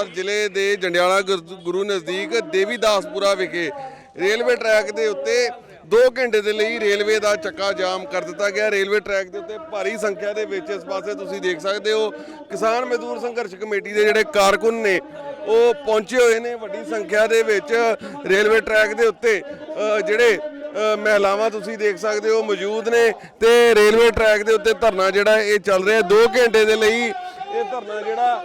ਅੰਮ੍ਰਿਤਸਰ ਜ਼ਿਲ੍ਹੇ ਦੇ ਜੰਡਿਆਲਾ ਗੁਰ- ਗੁਰੂ ਨਜ਼ਦੀਕ ਦੇਵੀਦਾਸਪੁਰਾ ਵਿਖੇ ਰੇਲਵੇ ਟਰੈਕ ਦੇ ਉੱਤੇ 2 ਘੰਟੇ ਦੇ ਲਈ ਰੇਲਵੇ ਦਾ ਚੱਕਾ ਜਾਮ ਕਰ ਦਿੱਤਾ ਗਿਆ। ਰੇਲਵੇ ਟਰੈਕ ਦੇ ਉੱਤੇ ਭਾਰੀ ਸੰਖਿਆ ਦੇ ਵਿੱਚ ਇਸ ਪਾਸੇ ਤੁਸੀਂ ਦੇਖ ਸਕਦੇ ਹੋ, ਕਿਸਾਨ ਮਜ਼ਦੂਰ ਸੰਘਰਸ਼ ਕਮੇਟੀ ਦੇ ਜਿਹੜੇ ਕਾਰਕੁਨ ਨੇ, ਉਹ ਪਹੁੰਚੇ ਹੋਏ ਨੇ। ਵੱਡੀ ਸੰਖਿਆ ਦੇ ਵਿੱਚ ਰੇਲਵੇ ਟਰੈਕ ਦੇ ਉੱਤੇ ਜਿਹੜੇ ਮਹਿਲਾਵਾਂ ਤੁਸੀਂ ਦੇਖ ਸਕਦੇ ਹੋ ਮੌਜੂਦ ਨੇ ਤੇ ਰੇਲਵੇ ਟਰੈਕ ਦੇ ਉੱਤੇ ਧਰਨਾ ਜਿਹੜਾ ਇਹ ਚੱਲ ਰਿਹਾ। 2 ਘੰਟੇ ਦੇ ਲਈ ਇਹ ਧਰਨਾ ਜਿਹੜਾ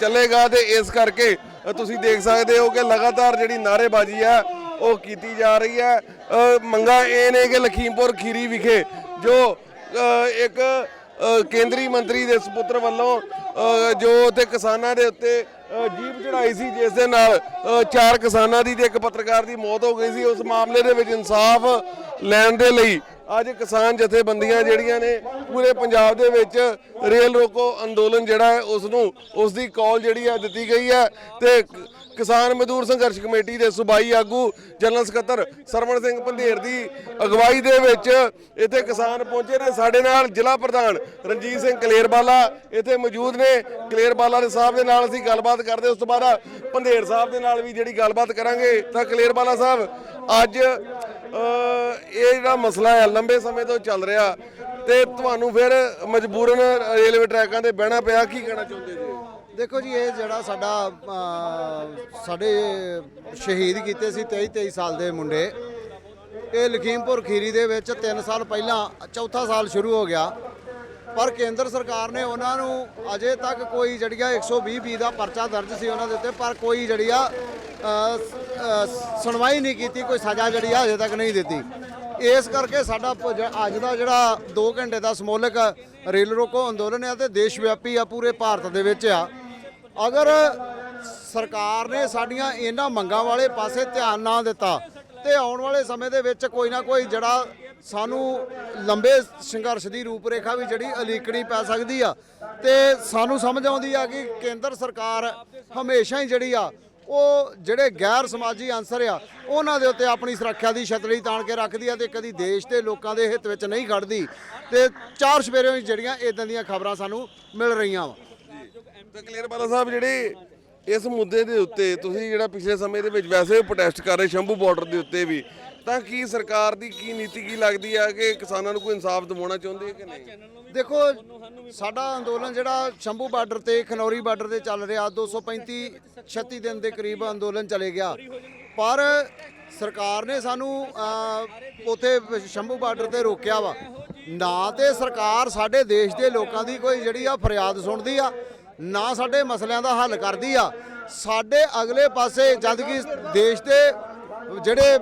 ਚੱਲੇਗਾ ਤੇ ਇਸ ਕਰਕੇ ਤੁਸੀਂ ਦੇਖ ਸਕਦੇ ਹੋ ਕਿ ਲਗਾਤਾਰ ਜਿਹੜੀ ਨਾਅਰੇਬਾਜ਼ੀ ਆ ਉਹ ਕੀਤੀ ਜਾ ਰਹੀ ਹੈ। ਅ, ਮੰਗਾਂ ਇਹ ਨੇ ਕਿ ਲਖੀਮਪੁਰ ਖੀਰੀ ਵਿਖੇ ਜੋ ਇੱਕ ਕੇਂਦਰੀ ਮੰਤਰੀ ਦੇ ਸੁਪੁੱਤਰ ਵੱਲੋਂ ਜੋ ਤੇ ਕਿਸਾਨਾਂ ਦੇ ਉੱਤੇ ਜੀਪ ਚੜਾਈ ਸੀ ਜਿਸ ਦੇ ਨਾਲ ਚਾਰ ਕਿਸਾਨਾਂ ਦੀ ਤੇ ਇੱਕ ਪੱਤਰਕਾਰ ਦੀ ਮੌਤ ਹੋ ਗਈ ਸੀ। ਉਸ ਮਾਮਲੇ ਦੇ ਵਿੱਚ ਇਨਸਾਫ ਲੈਣ ਦੇ ਲਈ ਅੱਜ ਕਿਸਾਨ ਜਥੇਬੰਦੀਆਂ ਜਿਹੜੀਆਂ ਨੇ, ਪੂਰੇ ਪੰਜਾਬ ਦੇ ਵਿੱਚ ਰੇਲ ਰੋਕੋ ਅੰਦੋਲਨ ਜਿਹੜਾ ਹੈ ਉਸ ਨੂੰ ਉਸ ਦੀ ਕਾਲ ਜਿਹੜੀ ਹੈ, ਦਿੱਤੀ ਗਈ ਹੈ ਤੇ ਕਿਸਾਨ ਮਜ਼ਦੂਰ ਸੰਘਰਸ਼ ਕਮੇਟੀ ਦੇ ਸੂਬਾਈ ਆਗੂ ਜਨਰਲ ਸਕੱਤਰ ਸਰਵਣ ਸਿੰਘ ਪੰਧੇਰ ਦੀ ਅਗਵਾਈ ਦੇ ਵਿੱਚ ਇੱਥੇ ਕਿਸਾਨ ਪਹੁੰਚੇ ਨੇ। ਸਾਡੇ ਨਾਲ ਜ਼ਿਲ੍ਹਾ ਪ੍ਰਧਾਨ ਰਣਜੀਤ ਸਿੰਘ ਕਲੇਰਬਾਲਾ ਇੱਥੇ ਮੌਜੂਦ ਨੇ। ਕਲੇਰਬਾਲਾ ਦੇ ਸਾਹਿਬ ਦੇ ਨਾਲ ਅਸੀਂ ਗੱਲਬਾਤ ਕਰਦੇ ਉਸ ਤੋਂ ਬਾਅਦ ਪੰਧੇਰ ਸਾਹਿਬ ਦੇ ਨਾਲ ਵੀ ਜਿਹੜੀ ਗੱਲਬਾਤ ਕਰਾਂਗੇ। ਤਾਂ ਕਲੇਰਬਾਲਾ ਸਾਹਿਬ, ਅੱਜ ਇਹ ਜਿਹੜਾ ਮਸਲਾ ਹੈ ਲੰਬੇ ਸਮੇਂ ਤੋਂ ਚੱਲ ਰਿਹਾ ਤੇ ਤੁਹਾਨੂੰ ਫਿਰ ਮਜਬੂਰਨ ਰੇਲਵੇ ਟਰੈਕਾਂ ਤੇ ਬਹਿਣਾ ਪਿਆ ਕੀ ਕਹਿਣਾ ਚਾਹੁੰਦੇ ਜੀ? ਦੇਖੋ ਜੀ ਇਹ ਜਿਹੜਾ ਸਾਡਾ ਅਹ, ਸਾਡੇ ਸ਼ਹੀਦ ਕੀਤੇ ਸੀ 23 23 ਸਾਲ ਦੇ ਮੁੰਡੇ। ਇਹ ਲਖੀਮਪੁਰ ਖੀਰੀ ਦੇ ਵਿੱਚ 3 ਸਾਲ ਪਹਿਲਾਂ ਚੌਥਾ ਸਾਲ ਸ਼ੁਰੂ ਹੋ ਗਿਆ। ਪਰ ਕੇਂਦਰ ਸਰਕਾਰ ਨੇ ਉਹਨਾਂ ਨੂੰ ਅਜੇ ਤੱਕ ਕੋਈ ਜਿਹੜੀਆ 120 ਬੀ ਦਾ ਪਰਚਾ ਦਰਜ ਸੀ ਉਹਨਾਂ ਦੇ ਉੱਤੇ ਪਰ ਕੋਈ ਜਿਹੜੀਆ ਅਹ, ਸੁਣਵਾਈ ਨਹੀਂ ਕੀਤੀ ਕੋਈ ਸਜ਼ਾ ਜਿਹੜੀ ਆ ਅਜੇ ਤੱਕ ਨਹੀਂ ਦਿੱਤੀ। ਇਸ ਕਰਕੇ ਸਾਡਾ ਅੱਜ ਦਾ ਜਿਹੜਾ 2 ਘੰਟੇ ਦਾ ਸਮੂਲਕ ਰੇਲ ਰੋਕੋ ਅੰਦੋਲਨ ਹੈ ਤੇ ਦੇਸ਼ ਵਿਆਪੀ ਆ ਪੂਰੇ ਭਾਰਤ ਦੇ ਵਿੱਚ ਆ। ਅਗਰ ਸਰਕਾਰ ਨੇ ਸਾਡੀਆਂ ਇਹਨਾਂ ਮੰਗਾਂ ਵਾਲੇ ਪਾਸੇ ਧਿਆਨ ਨਾ ਦਿੱਤਾ ਤੇ ਆਉਣ ਵਾਲੇ ਸਮੇਂ ਦੇ ਵਿੱਚ ਕੋਈ ਨਾ ਕੋਈ ਜਿਹੜਾ ਸਾਨੂੰ ਲੰਬੇ ਸੰਘਰਸ਼ ਦੀ ਰੂਪਰੇਖਾ ਵੀ ਜਿਹੜੀ ਅਲੀਕਣੀ ਪੈ ਸਕਦੀ ਆ। ਤੇ ਸਾਨੂੰ ਸਮਝ ਆਉਂਦੀ ਆ ਕਿ ਕੇਂਦਰ ਸਰਕਾਰ ਹਮੇਸ਼ਾ ਹੀ ਜਿਹੜੀ ਆ, ਉਹ ਜਿਹੜੇ ਗੈਰ ਸਮਾਜੀ ਅੰਸਰ ਆ, ਉਹਨਾਂ ਦੇ ਉੱਤੇ ਆਪਣੀ ਸੁਰੱਖਿਆ ਦੀ ਛਤਰੀ ਤਾਣ ਕੇ ਰੱਖਦੀ ਆ ਤੇ ਕਦੀ ਦੇਸ਼ ਦੇ ਲੋਕਾਂ ਦੇ ਹਿੱਤ ਵਿੱਚ ਨਹੀਂ ਖੜਦੀ। ਤੇ ਚਾਰ ਸਵੇਰੇ ਜਿਹੜੀਆਂ ਇਦਾਂ ਦੀਆਂ ਖਬਰਾਂ ਸਾਨੂੰ ਮਿਲ ਰਹੀਆਂ ਵਾ। ਤਾਂ ਕਲੀਅਰ ਬਾਲਾ ਸਾਹਿਬ, ਜਿਹੜੇ ਇਸ ਮੁੱਦੇ ਦੇ ਉੱਤੇ ਤੁਸੀਂ ਜਿਹੜਾ ਪਿਛਲੇ ਸਮੇਂ ਦੇ ਵਿੱਚ ਵੈਸੇ ਪ੍ਰੋਟੈਸਟ ਕਰ ਰਹੇ, ਸ਼ੰਭੂ ਬਾਰਡਰ ਦੇ ਉੱਤੇ ਵੀ ਤਾਂ ਕੀ ਸਰਕਾਰ ਦੀ ਕੀ ਨੀਤੀ ਕੀ ਲੱਗਦੀ ਆ ਕਿ ਕਿਸਾਨਾਂ ਨੂੰ ਕੋਈ ਇਨਸਾਫ ਦਿਵਾਉਣਾ ਚਾਹੁੰਦੀ ਹੈ ਕਿ ਨਹੀਂ? ਦੇਖੋ ਸਾਡਾ ਅੰਦੋਲਨ ਜਿਹੜਾ ਸ਼ੰਭੂ ਬਾਰਡਰ ਤੇ ਖਨੌਰੀ ਬਾਰਡਰ ਤੇ ਚੱਲ ਰਿਹਾ 235 36 ਦਿਨ ਦੇ ਕਰੀਬ ਅੰਦੋਲਨ ਚਲੇ ਗਿਆ। ਪਰ ਸਰਕਾਰ ਨੇ ਸਾਨੂੰ ਅਹ, ਉੱਥੇ ਸ਼ੰਭੂ ਬਾਰਡਰ ਤੇ ਰੋਕਿਆ ਵਾ। ਨਾ ਤੇ ਸਰਕਾਰ ਸਾਡੇ ਦੇਸ਼ ਦੇ ਲੋਕਾਂ ਦੀ ਕੋਈ ਜਿਹੜੀ ਆ ਫਰਿਆਦ ਸੁਣਦੀ ਆ ਨਾ ਸਾਡੇ ਮਸਲਿਆਂ ਦਾ ਹੱਲ ਕਰਦੀ ਆ। ਸਾਡੇ ਅਗਲੇ ਪਾਸੇ ਜਦ ਕਿ ਦੇਸ਼ ਦੇ ਜਿਹੜੇ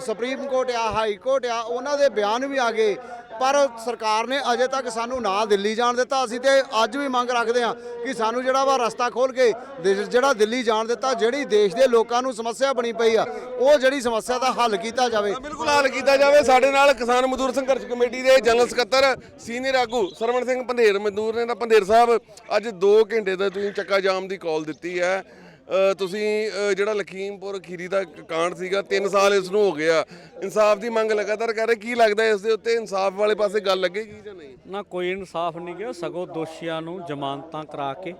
ਸੁਪਰੀਮ ਕੋਰਟ ਆ, ਹਾਈ ਕੋਰਟ ਆ, ਉਹਨਾਂ ਦੇ ਬਿਆਨ ਵੀ ਆ ਗਏ। ਪਰ ਸਰਕਾਰ ਨੇ ਅਜੇ ਤੱਕ ਸਾਨੂੰ ਨਾ ਦਿੱਲੀ ਜਾਣ ਦਿੱਤਾ। ਅਸੀਂ ਤੇ ਅੱਜ ਵੀ ਮੰਗ ਰੱਖਦੇ ਹਾਂ ਕਿ ਸਾਨੂੰ ਜਿਹੜਾ ਵਾ ਰਸਤਾ ਖੋਲ ਕੇ ਜਿਹੜਾ ਦਿੱਲੀ ਜਾਣ ਦਿੱਤਾ, ਜਿਹੜੀ ਦੇਸ਼ ਦੇ ਲੋਕਾਂ ਨੂੰ ਸਮੱਸਿਆ ਬਣੀ ਪਈ ਆ, ਉਹ ਜਿਹੜੀ ਸਮੱਸਿਆ ਦਾ ਹੱਲ ਕੀਤਾ ਜਾਵੇ। ਬਿਲਕੁਲ ਹੱਲ ਕੀਤਾ ਜਾਵੇ। ਸਾਡੇ ਨਾਲ ਕਿਸਾਨ ਮਜ਼ਦੂਰ ਸੰਘਰਸ਼ ਕਮੇਟੀ ਦੇ ਜਨਰਲ ਸਕੱਤਰ ਸੀਨੀਅਰ ਆਗੂ ਸਰਵਣ ਸਿੰਘ ਪੰਧੇਰ ਮਜ਼ਦੂਰ ਨੇ। ਤਾਂ ਪੰਧੇਰ ਸਾਹਿਬ, ਅੱਜ 2 ਘੰਟੇ ਦਾ ਤੁਸੀਂ ਚੱਕਾ ਜਾਮ ਦੀ ਕਾਲ ਦਿੱਤੀ ਹੈ। ਤੁਸੀਂ ਜਿਹੜਾ ਲਖੀਮਪੁਰ ਖੀਰੀ ਦਾ ਕਾਂਡ ਸੀਗਾ 3 ਸਾਲ ਇਸ ਨੂੰ ਹੋ ਗਿਆ ਇਨਸਾਫ ਦੀ ਮੰਗ ਲਗਾਤਾਰ ਕਰ ਰਹੇ, ਕੀ ਲੱਗਦਾ ਇਸ ਦੇ ਉੱਤੇ ਇਨਸਾਫ ਵਾਲੇ ਪਾਸੇ ਗੱਲ ਲੱਗੇਗੀ ਜਾਂ ਨਹੀਂ? ਨਾ, ਕੋਈ ਇਨਸਾਫ ਨਹੀਂ ਗਿਆ, ਸਗੋਂ ਦੋਸ਼ੀਆਂ ਨੂੰ ਜ਼ਮਾਨਤਾਂ ਕਰਾ ਕੇ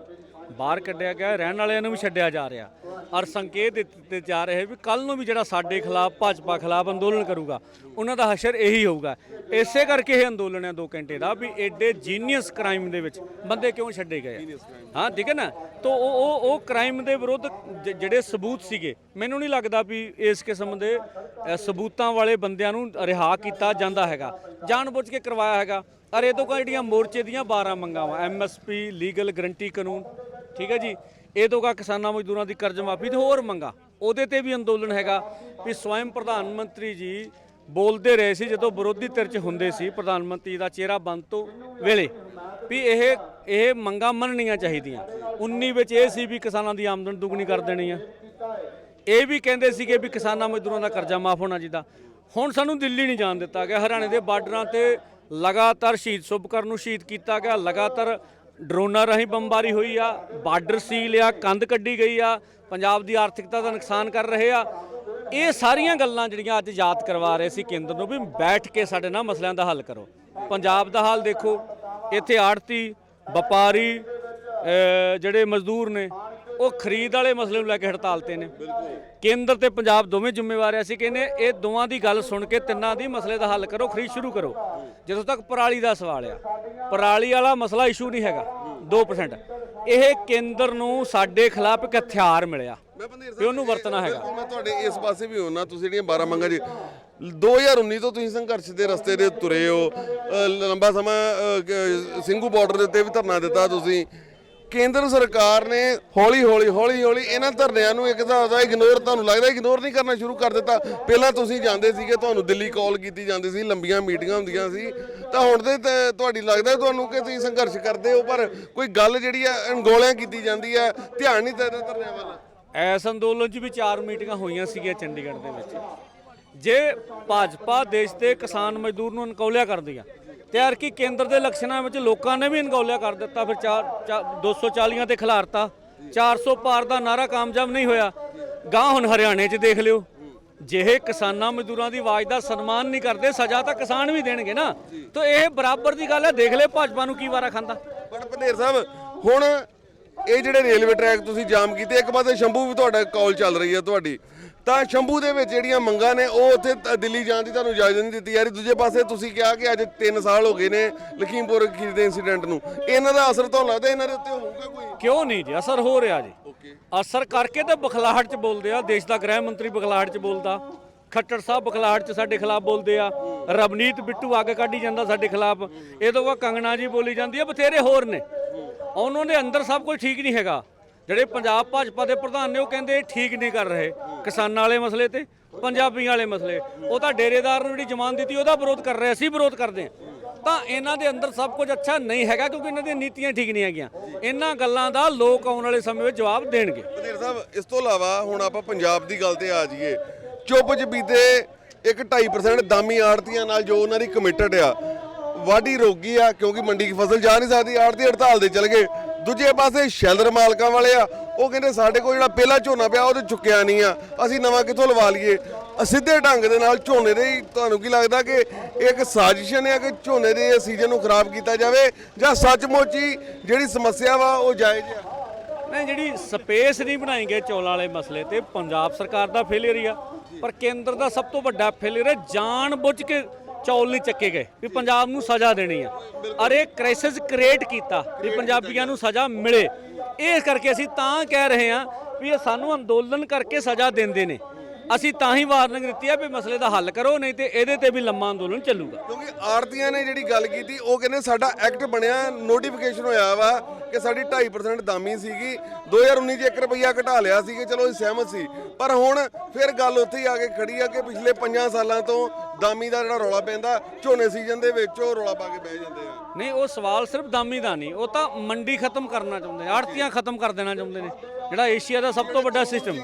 ਬਾਹਰ ਕੱਢਿਆ ਗਿਆ, ਰਹਿਣ ਵਾਲਿਆਂ ਨੂੰ ਵੀ ਛੱਡਿਆ ਜਾ ਰਿਹਾ। ਔਰ ਸੰਕੇਤ ਦਿੱਤੇ ਜਾ ਰਹੇ ਵੀ ਕੱਲ ਨੂੰ ਵੀ ਜਿਹੜਾ ਸਾਡੇ ਖਿਲਾਫ, ਭਾਜਪਾ ਖਿਲਾਫ ਅੰਦੋਲਨ ਕਰੂਗਾ, ਉਹਨਾਂ ਦਾ ਹਸ਼ਰ ਇਹੀ ਹੋਊਗਾ। ਇਸੇ ਕਰਕੇ ਇਹ ਅੰਦੋਲਨ ਹੈ 2 ਘੰਟੇ ਦਾ, ਵੀ ਐਡੇ ਜੀਨੀਅਸ ਕ੍ਰਾਈਮ ਦੇ ਵਿੱਚ ਬੰਦੇ ਕਿਉਂ ਛੱਡੇ ਗਏ ਹਾਂ, ਠੀਕ ਹੈ ਨਾ? ਤੋ ਉਹ ਉਹ ਉਹ ਕ੍ਰਾਈਮ ਦੇ ਵਿਰੁੱਧ ਜ- ਜਿਹੜੇ ਸਬੂਤ ਸੀਗੇ, ਮੈਨੂੰ ਨਹੀਂ ਲੱਗਦਾ ਵੀ ਇਸ ਕਿਸਮ ਦੇ ਸਬੂਤਾਂ ਵਾਲੇ ਬੰਦਿਆਂ ਨੂੰ ਰਿਹਾ ਕੀਤਾ ਜਾਂਦਾ ਹੈਗਾ। ਜਾਣਬੁੱਝ ਕੇ ਕਰਵਾਇਆ ਹੈਗਾ। ਅਰੇ ਤੋਂ ਕਾ ਜਿਹੜੀਆਂ ਮੋਰਚੇ ਦੀਆਂ 12 ਮੰਗਾਂ ਵਾ ਐਮਐਸਪੀ ਲੀਗਲ ਗਰੰਟੀ ਕਾਨੂੰਨ ਠੀਕ ਹੈ ਜੀ? ਇਹ ਤੋਂ ਕਾ ਕਿਸਾਨਾਂ ਮਜ਼ਦੂਰਾਂ ਦੀ ਕਰਜ਼ ਮਾਫੀ ਤੇ ਹੋਰ ਮੰਗਾ। ਉਹਦੇ ਤੇ ਵੀ ਅੰਦੋਲਨ ਹੈਗਾ ਵੀ ਸਵੈਮ ਪ੍ਰਧਾਨ ਮੰਤਰੀ ਜੀ ਬੋਲਦੇ ਰਹੇ ਸੀ, ਜਦੋਂ ਵਿਰੋਧੀ ਧਿਰ 'ਚ ਹੁੰਦੇ ਸੀ ਪ੍ਰਧਾਨ ਮੰਤਰੀ ਦਾ ਚਿਹਰਾ ਬੰਦ ਤੋਂ ਵੇਲੇ ਵੀ ਇਹ ਇਹ ਮੰਗਾਂ ਮੰਨਣੀਆਂ ਚਾਹੀਦੀਆਂ। 19 ਵਿੱਚ ਇਹ ਸੀ ਵੀ ਕਿਸਾਨਾਂ ਦੀ ਆਮਦਨ ਦੁੱਗਣੀ ਕਰ ਦੇਣੀ ਆ। ਇਹ ਵੀ ਕਹਿੰਦੇ ਸੀਗੇ ਵੀ ਕਿਸਾਨਾਂ ਮਜ਼ਦੂਰਾਂ ਦਾ ਕਰਜ਼ਾ ਮਾਫ ਹੋਣਾ ਚਾਹੀਦਾ। ਹੁਣ ਸਾਨੂੰ ਦਿੱਲੀ ਨਹੀਂ ਜਾਣ ਦਿੱਤਾ ਗਿਆ। ਹਰਿਆਣੇ ਦੇ ਬਾਰਡਰਾਂ ਤੇ ਲਗਾਤਾਰ ਸ਼ਹੀਦ ਸੁਭਕਰ ਨੂੰ ਸ਼ਹੀਦ ਕੀਤਾ ਗਿਆ। ਲਗਾਤਾਰ ਡਰੋਨਾਂ ਰਾਹੀਂ ਬੰਬਾਰੀ ਹੋਈ ਆ, ਬਾਰਡਰ ਸੀਲ ਆ, ਕੰਧ ਕੱਢੀ ਗਈ ਆ, ਪੰਜਾਬ ਦੀ ਆਰਥਿਕਤਾ ਦਾ ਨੁਕਸਾਨ ਕਰ ਰਹੇ ਆ। ਇਹ ਸਾਰੀਆਂ ਗੱਲਾਂ ਜਿਹੜੀਆਂ ਅੱਜ ਯਾਦ ਕਰਵਾ ਰਹੇ ਸੀ ਕੇਂਦਰ ਨੂੰ ਵੀ ਬੈਠ ਕੇ ਸਾਡੇ ਨਾਲ ਮਸਲਿਆਂ ਦਾ ਹੱਲ ਕਰੋ। ਪੰਜਾਬ ਦਾ ਹਾਲ ਦੇਖੋ, ਇੱਥੇ ਆੜਤੀ ਵਪਾਰੀ ਜਿਹੜੇ ਮਜ਼ਦੂਰ ਨੇ ਉਹ ਖਰੀਦ ਵਾਲੇ ਮਸਲੇ ਨੂੰ ਲੈ ਕੇ ਹੜਤਾਲ ਤੇ ਨੇ। ਕੇਂਦਰ ਤੇ ਪੰਜਾਬ ਦੋਵੇਂ ਜ਼ਿੰਮੇਵਾਰ ਆ ਅਸੀਂ ਕਹਿੰਦੇ ਇਹ ਦੋਵਾਂ ਦੀ ਗੱਲ ਸੁਣ ਕੇ ਤਿੰਨਾਂ ਦੀ ਮਸਲੇ ਦਾ ਹੱਲ ਕਰੋ ਖਰੀਦ ਸ਼ੁਰੂ ਕਰੋ। ਜਦੋਂ ਤੱਕ ਪਰਾਲੀ ਦਾ ਸਵਾਲ ਆ ਪਰਾਲੀ ਵਾਲਾ ਮਸਲਾ ਇਸ਼ੂ ਨਹੀਂ ਹੈਗਾ 2% ਇਹ ਕੇਂਦਰ ਨੂੰ ਸਾਡੇ ਖਿਲਾਫ ਇੱਕ ਹਥਿਆਰ ਮਿਲਿਆ ਵੀ ਉਹਨੂੰ ਵਰਤਣਾ ਹੈਗਾ। ਮੈਂ ਤੁਹਾਡੇ ਇਸ ਪਾਸੇ ਵੀ ਹੋਣਾ ਤੁਸੀਂ ਜਿਹੜੀਆਂ 12 ਮੰਗਾਂ ਜੀ 2019 ਤੋਂ ਤੁਸੀਂ ਸੰਘਰਸ਼ ਦੇ ਰਸਤੇ ਦੇ ਤੁਰੇ ਹੋ ਲੰਬਾ ਸਮਾਂ ਸਿੰਘੂ ਬਾਰਡਰ ਦੇ ਉੱਤੇ ਵੀ ਧਰਨਾ ਦਿੱਤਾ ਤੁਸੀਂ ਕੇਂਦਰ ਸਰਕਾਰ ਨੇ ਹੌਲੀ ਹੌਲੀ ਹੌਲੀ ਹੌਲੀ ਇਹਨਾਂ ਧਰਨਿਆਂ ਨੂੰ ਇੱਕ ਤਾਂ ਦਾ ਇਗਨੋਰ ਤੁਹਾਨੂੰ ਲੱਗਦਾ ਇਗਨੋਰ ਨਹੀਂ ਕਰਨਾ ਸ਼ੁਰੂ ਕਰ ਦਿੱਤਾ। ਪਹਿਲਾਂ ਤੁਸੀਂ ਜਾਂਦੇ ਸੀਗੇ, ਤੁਹਾਨੂੰ ਦਿੱਲੀ ਕਾਲ ਕੀਤੀ ਜਾਂਦੀ ਸੀ, ਲੰਬੀਆਂ ਮੀਟਿੰਗਾਂ ਹੁੰਦੀਆਂ ਸੀ। ਤਾਂ ਹੁਣ ਤੇ ਤਾਂ, ਤੁਹਾਡੀ ਲੱਗਦਾ ਤੁਹਾਨੂੰ ਕਿ ਤੁਸੀਂ ਸੰਘਰਸ਼ ਕਰਦੇ ਹੋ, ਪਰ ਕੋਈ ਗੱਲ ਜਿਹੜੀ ਆ ਅਣਗੋਲਿਆਂ ਕੀਤੀ ਜਾਂਦੀ ਹੈ ਧਿਆਨ ਨਹੀਂ ਦਿੰਦੇ ਧਰਨਿਆਂ ਵੱਲ। ਐਸ ਅੰਦੋਲਨ 'ਚ ਵੀ ਚਾਰ ਮੀਟਿੰਗਾਂ ਹੋਈਆਂ ਸੀਗੀਆਂ ਚੰਡੀਗੜ੍ਹ ਦੇ ਵਿੱਚ। ਜੇ ਭਾਜਪਾ ਦੇਸ਼ ਦੇ ਕਿਸਾਨ ਮਜ਼ਦੂਰ ਨੂੰ ਅਨਕੌਲਿਆ ਕਰਦੀ ਆ ਤੇ ਯਾਰ ਕੀ ਕੇਂਦਰ ਦੇ ਇਲੈਕਸ਼ਨਾਂ ਵਿੱਚ ਲੋਕਾਂ ਨੇ ਵੀ ਅਨਕੌਲਿਆ ਕਰ ਦਿੱਤਾ। ਫਿਰ ਚਾਰ 240 ਤੇ ਖਿਲਾਰਤਾ 400 ਪਾਰ ਦਾ ਨਾਰਾ ਕਾਮਯਾਬ ਨਹੀਂ ਹੋਇਆ। ਗਾਂ ਹੁਣ ਹਰਿਆਣੇ 'ਚ ਦੇਖ ਲਿਓ। ਜਿਹੇ ਕਿਸਾਨਾਂ ਮਜ਼ਦੂਰਾਂ ਦੀ ਆਵਾਜ਼ ਦਾ ਸਨਮਾਨ ਨਹੀਂ ਕਰਦੇ, ਸਜ਼ਾ ਤਾਂ ਕਿਸਾਨ ਵੀ ਦੇਣਗੇ ਨਾ। ਤਾਂ ਇਹ ਬਰਾਬਰ ਦੀ ਗੱਲ ਹੈ। ਦੇਖ ਲੈ ਭਾਜਪਾ ਨੂੰ ਕੀ ਵਾਰਾ ਖਾਂਦਾ। ਬਟ ਪੰਦੇਰ ਸਾਹਿਬ, ਹੁਣ ਇਹ ਜਿਹੜੇ ਰੇਲਵੇ ਟਰੈਕ ਤੁਸੀਂ ਜਾਮ ਕੀਤੇ, ਇੱਕ ਪਾਸੇ ਸ਼ੰਭੂ ਵੀ ਤੁਹਾਡਾ ਕਾਲ ਚੱਲ ਰਹੀ ਹੈ ਤੁਹਾਡੀ। ਤਾਂ ਸ਼ੰਭੂ ਦੇ ਵਿੱਚ ਜਿਹੜੀਆਂ ਮੰਗਾਂ ਨੇ ਉਹ ਉੱਥੇ ਦਿੱਲੀ ਜਾਣ ਦੀ ਤੁਹਾਨੂੰ ਇਜਾਜ਼ਤ ਨਹੀਂ ਦਿੱਤੀ ਰਹੀ। ਦੂਜੇ ਪਾਸੇ ਤੁਸੀਂ ਕਿਹਾ ਕਿ ਅੱਜ 3 ਸਾਲ ਹੋ ਗਏ ਨੇ ਲਖੀਮਪੁਰ ਖੀਰ ਦੇ ਇਨਸੀਡੈਂਟ ਨੂੰ। ਇਹਨਾਂ ਦਾ ਅਸਰ ਤੁਹਾਨੂੰ ਲੱਗਦਾ ਇਹਨਾਂ ਦੇ ਉੱਤੇ ਹੋਊਗਾ ਕੋਈ? ਕਿਉਂ ਨਹੀਂ ਜੀ? ਅਸਰ ਹੋ ਰਿਹਾ ਜੀ। ਅਸਰ ਕਰਕੇ ਤਾਂ ਬਖਲਾਹਟ ਚ ਬੋਲਦੇ ਆ। ਦੇਸ਼ ਦਾ ਗ੍ਰਹਿ ਮੰਤਰੀ ਬਖਲਾਹਟ ਚ ਬੋਲਦਾ। ਖੱਟੜ ਸਾਹਿਬ ਬਖਲਾਹਟ ਚ ਸਾਡੇ ਖਿਲਾਫ ਬੋਲਦੇ ਆ। ਰਵਨੀਤ ਬਿੱਟੂ ਅੱਗ ਕੱਢੀ ਜਾਂਦਾ ਸਾਡੇ ਖਿਲਾਫ। ਇਹ ਤੋਂ ਬਾਅਦ ਕੰਗਣਾ ਜੀ ਬੋਲੀ ਜਾਂਦੀ ਆ। ਬਥੇਰੇ ਹੋਰ ਨੇ। ਉਹਨਾਂ ਦੇ ਅੰਦਰ ਸਭ ਕੁਝ ਠੀਕ ਨਹੀਂ ਹੈਗਾ। ਜਿਹੜੇ ਪੰਜਾਬ ਭਾਜਪਾ ਦੇ ਪ੍ਰਧਾਨ ਨੇ ਉਹ ਕਹਿੰਦੇ ਠੀਕ ਨਹੀਂ ਕਰ ਰਹੇ ਕਿਸਾਨਾਂ ਵਾਲੇ ਮਸਲੇ ਤੇ, ਪੰਜਾਬੀਆਂ ਵਾਲੇ ਮਸਲੇ। ਉਹ ਤਾਂ ਡੇਰੇਦਾਰ ਨੂੰ ਜਿਹੜੀ ਜ਼ਮਾਨ ਦਿੱਤੀ, ਉਹਦਾ ਵਿਰੋਧ ਕਰ ਰਹੇ ਅਸੀਂ ਵਿਰੋਧ ਕਰਦੇ ਹਾਂ ਤਾਂ ਇਹਨਾਂ ਦੇ ਅੰਦਰ ਸਭ ਕੁਝ ਅੱਛਾ ਨਹੀਂ ਹੈਗਾ ਕਿਉਂਕਿ ਇਹਨਾਂ ਦੀਆਂ ਨੀਤੀਆਂ ਠੀਕ ਨਹੀਂ ਹੈਗੀਆਂ। ਇਹਨਾਂ ਗੱਲਾਂ ਦਾ ਲੋਕ ਆਉਣ ਵਾਲੇ ਸਮੇਂ ਵਿੱਚ ਜਵਾਬ ਦੇਣਗੇ। ਪੰਦੇਰ ਸਾਹਿਬ, ਇਸ ਤੋਂ ਇਲਾਵਾ ਹੁਣ ਆਪਾਂ ਪੰਜਾਬ ਦੀ ਗੱਲ ਤੇ ਆ ਜਾਈਏ। ਚੁੱਪ ਚਪੀਤੇ ਇੱਕ 2.5% ਦਾਮੀ ਆੜਤੀਆਂ ਨਾਲ ਜੋ ਉਹਨਾਂ ਦੀ ਕਮਿਟਡ ਆ, ਵਾਢੀ ਰੋਗੀ ਆ ਕਿਉਂਕਿ ਮੰਡੀ ਦੀ ਫਸਲ ਜਾ ਨਹੀਂ ਸਕਦੀ ਆੜਤੀ ਹੜਤਾਲ ਦੇ ਚਲ ਗਏ। ਦੂਜੇ ਪਾਸੇ ਸ਼ੈਲਰ ਮਾਲਕਾਂ ਵਾਲੇ ਆ, ਉਹ ਕਹਿੰਦੇ ਸਾਡੇ ਕੋਲ ਜਿਹੜਾ ਪਹਿਲਾ ਝੋਨਾ ਪਿਆ, ਉਹ ਤੇ ਚੁੱਕਿਆ ਨਹੀਂ ਆ। ਅਸੀਂ ਨਵਾਂ ਕਿੱਥੋਂ ਲਵਾ ਲਈਏ? ਅ ਸਿੱਧੇ ਢੰਗ ਦੇ ਨਾਲ ਝੋਨੇ ਦੇ ਹੀ ਤੁਹਾਨੂੰ ਕੀ ਲੱਗਦਾ ਕਿ ਇਹ ਇੱਕ ਸਾਜ਼ਿਸ਼ ਹੈ ਕਿ ਝੋਨੇ ਦੇ ਸੀਜ਼ਨ ਨੂੰ ਖਰਾਬ ਕੀਤਾ ਜਾਵੇ? ਜਾਂ ਸੱਚਮੁੱਚ ਹੀ ਜਿਹੜੀ ਸਮੱਸਿਆ ਵਾ, ਉਹ ਜਾਇਜ਼ ਆ? ਨਹੀਂ, ਜਿਹੜੀ ਸਪੇਸ ਨਹੀਂ ਬਣਾਈ ਗਏ ਚੌਲਾਂ ਵਾਲੇ ਮਸਲੇ ਤੇ, ਪੰਜਾਬ ਸਰਕਾਰ ਦਾ ਫੇਲਿਅਰ ਹੀ ਆ। ਪਰ ਕੇਂਦਰ ਦਾ ਸਭ ਤੋਂ ਵੱਡਾ ਫੇਲਿਅਰ ਹੈ ਜਾਣ ਬੁੱਝ ਕੇ ਚੌਲ ਨਹੀਂ ਚੱਕੇ ਗਏ ਵੀ ਪੰਜਾਬ ਨੂੰ ਸਜ਼ਾ ਦੇਣੀ ਆ। ਅਰੇ ਕ੍ਰਾਈਸਿਸ ਕ੍ਰੀਏਟ ਕੀਤਾ ਵੀ ਪੰਜਾਬੀਆਂ ਨੂੰ ਸਜ਼ਾ ਮਿਲੇ। ਇਸ ਕਰਕੇ ਅਸੀਂ ਤਾਂ ਕਹਿ ਰਹੇ ਹਾਂ ਵੀ ਇਹ ਸਾਨੂੰ ਅੰਦੋਲਨ ਕਰਕੇ ਸਜ਼ਾ ਦਿੰਦੇ ਨੇ। ਅਸੀਂ ਤਾਂ ਹੀ ਵਾਰਨਿੰਗ ਦਿੱਤੀ ਆ ਵੀ ਮਸਲੇ ਦਾ ਹੱਲ ਕਰੋ ਨਹੀਂ ਤੇ ਇਹਦੇ ਤੇ ਵੀ ਲੰਮਾ ਅੰਦੋਲਨ ਚੱਲੂਗਾ। ਕਿਉਂਕਿ ਆੜਤੀਆਂ ਨੇ ਜਿਹੜੀ ਗੱਲ ਕੀਤੀ ਉਹ ਕਹਿੰਦੇ ਸਾਡਾ ਐਕਟ ਬਣਿਆ ਨੋਟੀਫਿਕੇਸ਼ਨ ਹੋਇਆ ਵਾ ਕਿ ਸਾਡੀ 2.5% ਦਾਮੀ ਸੀਗੀ। 2019 ਚ 1 ਰੁਪਈਆ ਘਟਾ ਲਿਆ ਸੀ ਕਿ ਚਲੋ ਅਸੀਂ ਸਹਿਮਤ ਸੀ। ਪਰ ਹੁਣ ਫਿਰ ਗੱਲ ਉੱਥੇ ਹੀ ਆ ਕੇ ਖੜੀ ਆ ਕਿ ਪਿਛਲੇ 5 ਸਾਲਾਂ ਤੋਂ ਦਾਮੀ ਦਾ ਜਿਹੜਾ ਰੌਲਾ ਪੈਂਦਾ ਝੋਨੇ ਸੀਜ਼ਨ ਦੇ ਵਿੱਚ ਉਹ ਰੌਲਾ ਪਾ ਕੇ ਬਹਿ ਜਾਂਦੇ ਆ। ਨਹੀਂ ਉਹ ਸਵਾਲ ਸਿਰਫ ਦਾਮੀ ਦਾ ਨਹੀਂ ਉਹ ਤਾਂ ਮੰਡੀ ਖਤਮ ਕਰਨਾ ਚਾਹੁੰਦੇ ਆੜਤੀਆਂ ਖਤਮ ਕਰ ਦੇਣਾ ਚਾਹੁੰਦੇ ਨੇ। ਜਿਹੜਾ ਏਸ਼ੀਆ ਦਾ ਸਭ ਤੋਂ ਵੱਡਾ ਸਿਸਟਮ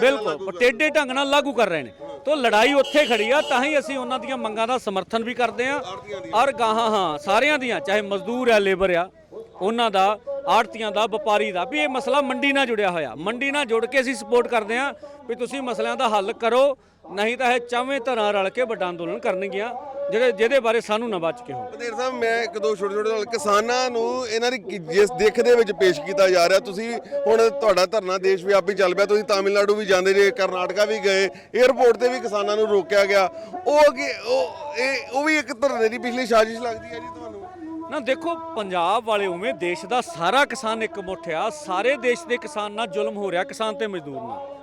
ਬਿਲਕੁਲ ਟੇਢੇ ਢੰਗ ਨਾਲ ਲਾਗੂ ਕਰ ਰਹੇ ਨੇ। ਤੋਂ ਲੜਾਈ ਉੱਥੇ ਖੜੀ ਆ ਤਾਂ ਹੀ ਅਸੀਂ ਉਹਨਾਂ ਦੀਆਂ ਮੰਗਾਂ ਦਾ ਸਮਰਥਨ ਵੀ ਕਰਦੇ ਆ ਔਰ ਗਾਹਾਂ ਹਾਂ ਸਾਰਿਆਂ ਦੀਆਂ ਚਾਹੇ ਮਜ਼ਦੂਰ ਆ ਲੇਬਰ ਆ ਉਹਨਾਂ ਦਾ ਆੜਤੀਆਂ ਦਾ ਵਪਾਰੀ ਦਾ। ਵੀ ਇਹ ਮਸਲਾ ਮੰਡੀ ਨਾਲ ਜੁੜਿਆ ਹੋਇਆ। ਮੰਡੀ ਨਾਲ ਜੁੜ ਕੇ ਅਸੀਂ ਸਪੋਰਟ ਕਰਦੇ ਆ ਵੀ ਤੁਸੀਂ ਮਸਲਿਆਂ ਦਾ ਹੱਲ ਕਰੋ। ਨਹੀਂ ਤਾਂ ਇਹ ਚਾਵੇਂ ਤਰ੍ਹਾਂ ਰਲ ਕੇ ਵੱਡਾ ਅੰਦੋਲਨ ਕਰਨਗੀਆਂ ਜਿਹੜੇ ਜਿਹਦੇ ਬਾਰੇ ਸਾਨੂੰ ਨਾ ਬਚ ਕੇ ਹੋ ਪਤੇਰ ਸਾਹਿਬ ਮੈਂ ਇੱਕ ਦੋ ਛੋਟੇ ਛੋਟੇ ਨਾਲ ਕਿਸਾਨਾਂ ਨੂੰ ਇਹਨਾਂ ਦੀ ਕੀ- ਜਿਸ ਦੇਖ ਦੇ ਵਿੱਚ ਪੇਸ਼ ਕੀਤਾ ਜਾ ਰਿਹਾ ਤੁਸੀਂ ਹੁਣ ਤੁਹਾਡਾ ਧਰਨਾ ਦੇਸ਼ ਵਿਆਪੀ ਚੱਲ ਪਿਆ ਤੁਸੀਂ ਤਾਮਿਲਨਾਡੂ ਵੀ ਜਾਂਦੇ ਜੇ ਕਰਨਾਟਕਾ ਵੀ ਗਏ 에ਅਰਪੋਰਟ ਤੇ ਵੀ ਕਿਸਾਨਾਂ ਨੂੰ ਰੋਕਿਆ ਗਿਆ। ਉਹ ਕਿ ਉਹ ਇਹ ਉਹ ਵੀ ਇੱਕ ਧਰਨੇ ਦੀ ਪਿਛਲੀ ਸਾਜ਼ਿਸ਼ ਲੱਗਦੀ ਹੈ ਜੀ ਤੁਹਾਨੂੰ? ਨਾ ਦੇਖੋ ਪੰਜਾਬ ਵਾਲੇ ਉਵੇਂ ਦੇਸ਼ ਦਾ ਸਾਰਾ ਕਿਸਾਨ ਇੱਕ ਮੁੱਠ ਆ ਸਾਰੇ ਦੇਸ਼ ਦੇ ਕਿਸਾਨ ਨਾਲ ਜ਼ੁਲਮ ਹੋ ਰਿਹਾ ਕਿਸਾਨ ਤੇ ਮਜ਼ਦੂਰ ਨਾਲ।